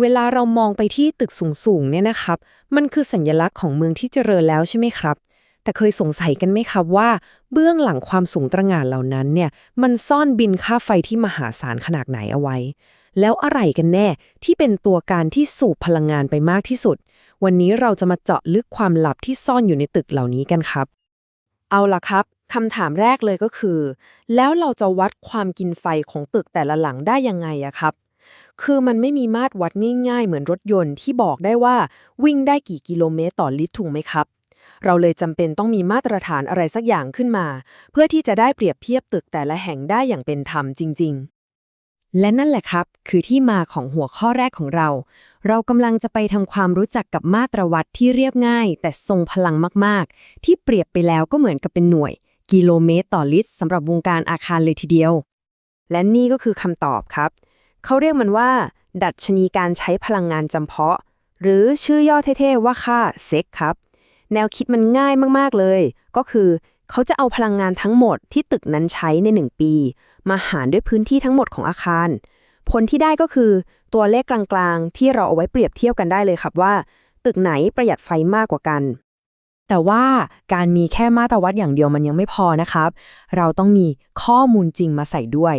เวลาเรามองไปที่ตึกสูงๆเนี่ยนะครับ มันคือสัญลักษณ์ของเมืองที่เจริญแล้วใช่ไหมครับ แต่เคยสงสัยกันไหมครับว่า เบื้องหลังความสูงตระหง่านเหล่านั้นเนี่ยมันซ่อนบินค่าไฟที่มหาศาลขนาดไหนเอาไว้ แล้วอะไรกันแน่ที่เป็นตัวการที่สูบพลังงานไปมากที่สุด วันนี้เราจะมาเจาะลึกความลับที่ซ่อนอยู่ในตึกเหล่านี้กันครับ เอาล่ะครับคำถามแรกเลยก็คือ แล้วเราจะวัดความกินไฟของตึกแต่ละหลังได้ยังไงอะครับ คือมันไม่มีมาตรวัดง่ายๆ เหมือนรถยนต์ที่บอกได้ว่าวิ่งได้กี่กิโลเมตรต่อลิตรถูกไหมครับ เราเลยจำเป็นต้องมีมาตรฐานอะไรสักอย่างขึ้นมา เพื่อที่จะได้เปรียบเทียบตึกแต่ละแห่งได้อย่างเป็นธรรมจริง ๆ และนั่นแหละครับ คือที่มาของหัวข้อแรกของเรา เรากำลังจะไปทำความรู้จักกับมาตรวัดที่เรียบง่าย แต่ทรงพลังมากๆ ที่เปรียบไปแล้วก็เหมือนกับเป็นหน่วย กิโลเมตรต่อลิตรสำหรับวงการอาคารเลยทีเดียว และนี่ก็คือคำตอบครับ เขาเรียกมันว่า ดัชนีการใช้พลังงานจำเพาะ หรือชื่อย่อเท่ๆว่าค่าเซกครับ แนวคิดมันง่ายมากๆเลย ก็คือเขาจะเอาพลังงานทั้งหมดที่ตึกนั้นใช้ใน 1 ปี มาหารด้วยพื้นที่ทั้งหมดของอาคาร ผลที่ได้ก็คือตัวเลขกลางๆ ที่เราเอาไว้เปรียบเทียบกันได้เลยครับว่า ตึกไหนประหยัดไฟมากกว่ากัน แต่ว่าการมีแค่มาตรวัดอย่างเดียวมันยังไม่พอนะครับ เราต้องมีข้อมูลจริงมาใส่ด้วย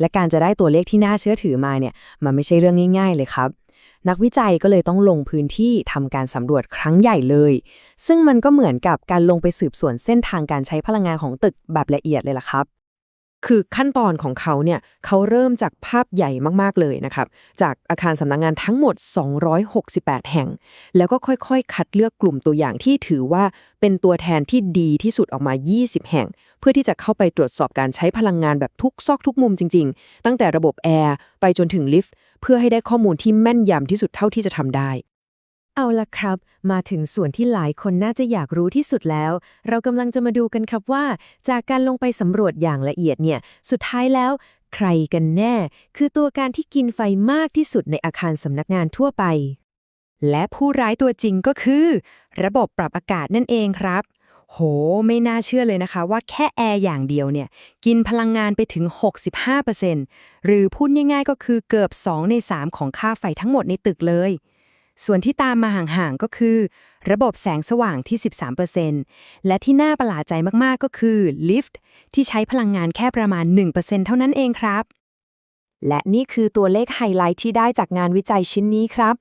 และการจะได้ตัวเลขที่น่าเชื่อถือมาเนี่ยมันไม่ใช่เรื่องง่าย ๆ เลยครับนักวิจัยก็เลยต้องลงพื้นที่ทำการสำรวจครั้งใหญ่เลย ซึ่งมันก็เหมือนกับการลงไปสืบสวนเส้นทางการใช้พลังงานของตึกแบบละเอียดเลยล่ะครับ คือขั้นตอนของเขาเนี่ยเขาเริ่มจากภาพใหญ่มากๆเลยนะครับ จากอาคารสำนักงงานทั้งหมด 268 แห่ง แล้วก็ค่อยๆ คัดเลือกกลุ่มตัวอย่างที่ถือว่าเป็นตัวแทนที่ดีที่สุดออกมา 20 แห่ง เพื่อที่จะเข้าไปตรวจสอบการใช้พลังงานแบบทุกซอกทุกมุมจริง ๆ ตั้งแต่ระบบแอร์ไปจนถึงลิฟต์เพื่อให้ได้ข้อมูลที่แม่นยำที่สุดเท่าที่จะทำได้ เอาละครับ มาถึงส่วนที่หลายคนน่าจะอยากรู้ที่สุดแล้ว เรากำลังจะมาดูกันครับว่า จากการลงไปสำรวจอย่างละเอียดเนี่ย สุดท้ายแล้ว ใครกันแน่ คือตัวการที่กินไฟมากที่สุดในอาคารสำนักงานทั่วไป และผู้ร้ายตัวจริงก็คือ ระบบปรับอากาศนั่นเองครับ โห ไม่น่าเชื่อเลยนะคะ ว่าแค่แอร์อย่างเดียวเนี่ย กินพลังงานไปถึง 65%หรือพูดง่ายๆก็คือเกือบ 2 ใน 3 ของค่าไฟทั้งหมดในตึกเลย ส่วนที่ตามมาห่างๆก็คือ ระบบแสงสว่างที่ 13%และที่น่าประหลาดใจมากๆก็คือลิฟต์ที่ใช้พลังงานแค่ประมาณ 1%เท่านั้นเองครับ และนี่คือตัวเลขไฮไลท์ที่ได้จากงานวิจัยชิ้นนี้ครับ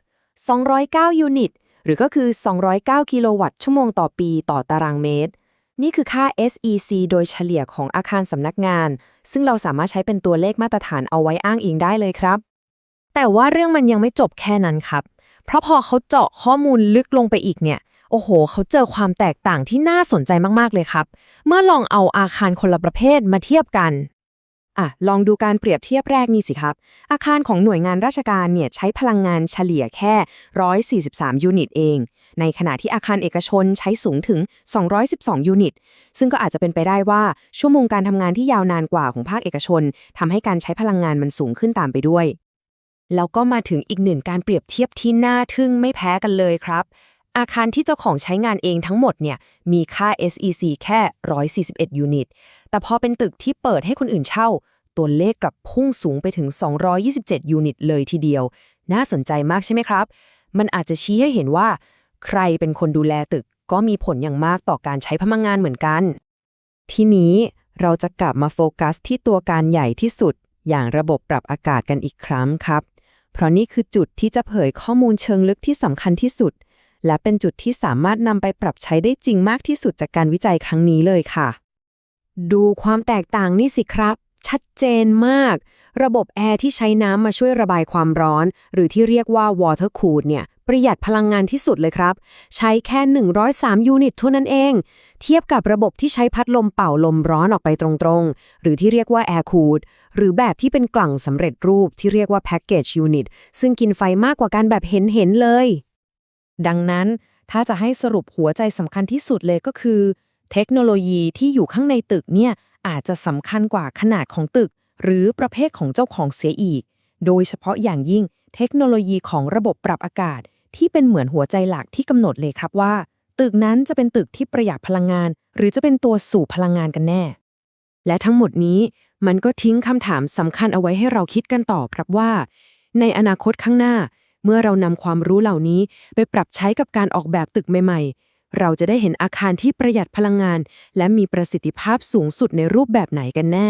209 ยูนิต หรือก็คือ 209 กิโลวัตต์ชั่วโมงต่อปีต่อตารางเมตร นี่คือค่า SEC โดยเฉลี่ยของอาคารสำนักงาน ซึ่งเราสามารถใช้เป็นตัวเลขมาตรฐานเอาไว้อ้างอิงได้เลยครับ แต่ว่าเรื่องมันยังไม่จบแค่นั้นครับ เพราะพอเขาเจาะข้อมูลลึกลงไปอีกเนี่ย โอ้โห เขาเจอความแตกต่างที่น่าสนใจมากๆเลยครับ เมื่อลองเอาอาคารคนละประเภทมาเทียบกันอะลองดูการเปรียบเทียบแรกนี่สิครับ อาคารของหน่วยงานราชการเนี่ยใช้พลังงานเฉลี่ยแค่ 143 ยูนิตเอง ในขณะที่อาคารเอกชนใช้สูงถึง 212 ยูนิต ซึ่งก็อาจจะเป็นไปได้ว่าชั่วโมงการทำงานที่ยาวนานกว่าของภาคเอกชนทำให้การใช้พลังงานมันสูงขึ้นตามไปด้วย แล้วก็มาถึงอีกหนึ่งการเปรียบเทียบที่น่าทึ่งไม่แพ้กันเลยครับ อาคารที่เจ้าของใช้งานเองทั้งหมดเนี่ยมีค่า SEC แค่ 141 ยูนิต แต่พอเป็นตึกที่เปิดให้คนอื่นเช่า ตัวเลขกลับพุ่งสูงไปถึง 227 ยูนิตเลยทีเดียว น่าสนใจมากใช่ไหมครับ มันอาจจะชี้ให้เห็นว่า ใครเป็นคนดูแลตึกก็มีผลอย่างมากต่อการใช้พลังงานเหมือนกัน ทีนี้เราจะกลับมาโฟกัสที่ตัวการใหญ่ที่สุด อย่างระบบปรับอากาศกันอีกครั้งครับ เพราะนี่คือจุดที่จะเผยข้อมูลเชิงลึกที่สำคัญที่สุด และเป็นจุดที่สามารถนำไปปรับใช้ได้จริงมากที่สุดจากการวิจัยครั้งนี้เลยค่ะ ดูความแตกต่างนี่สิครับ ชัดเจนมาก ระบบแอร์ที่ใช้น้ำมาช่วยระบายความร้อน หรือที่เรียกว่า water cool เนี่ย ประหยัดพลังงานที่สุดเลยครับ ใช้แค่ 103 ยูนิตเท่านั้นเอง เทียบกับระบบที่ใช้พัดลมเป่าลมร้อนออกไปตรงๆ หรือที่เรียกว่า air cool หรือแบบที่เป็นกล่องสำเร็จรูปที่เรียกว่า package unit ซึ่งกินไฟมากกว่ากันแบบเห็นๆเลย ดังนั้นถ้าจะให้สรุปหัวใจสำคัญที่สุดเลยก็คือ เทคโนโลยีที่อยู่ข้างในตึกเนี่ยอาจจะสำคัญกว่าขนาดของตึก หรือประเภทของเจ้าของเสียอีก โดยเฉพาะอย่างยิ่งเทคโนโลยีของระบบปรับอากาศ ที่เป็นเหมือนหัวใจหลักที่กำหนดเลยครับว่า ตึกนั้นจะเป็นตึกที่ประหยัดพลังงาน หรือจะเป็นตัวสูบพลังงานกันแน่ และทั้งหมดนี้มันก็ทิ้งคำถามสำคัญเอาไว้ให้เราคิดกันต่อครับว่า ในอนาคตข้างหน้า เมื่อเรานำความรู้เหล่านี้ไปปรับใช้กับการออกแบบตึกใหม่ ๆ เราจะได้เห็นอาคารที่ประหยัดพลังงาน และมีประสิทธิภาพสูงสุดในรูปแบบไหนกันแน่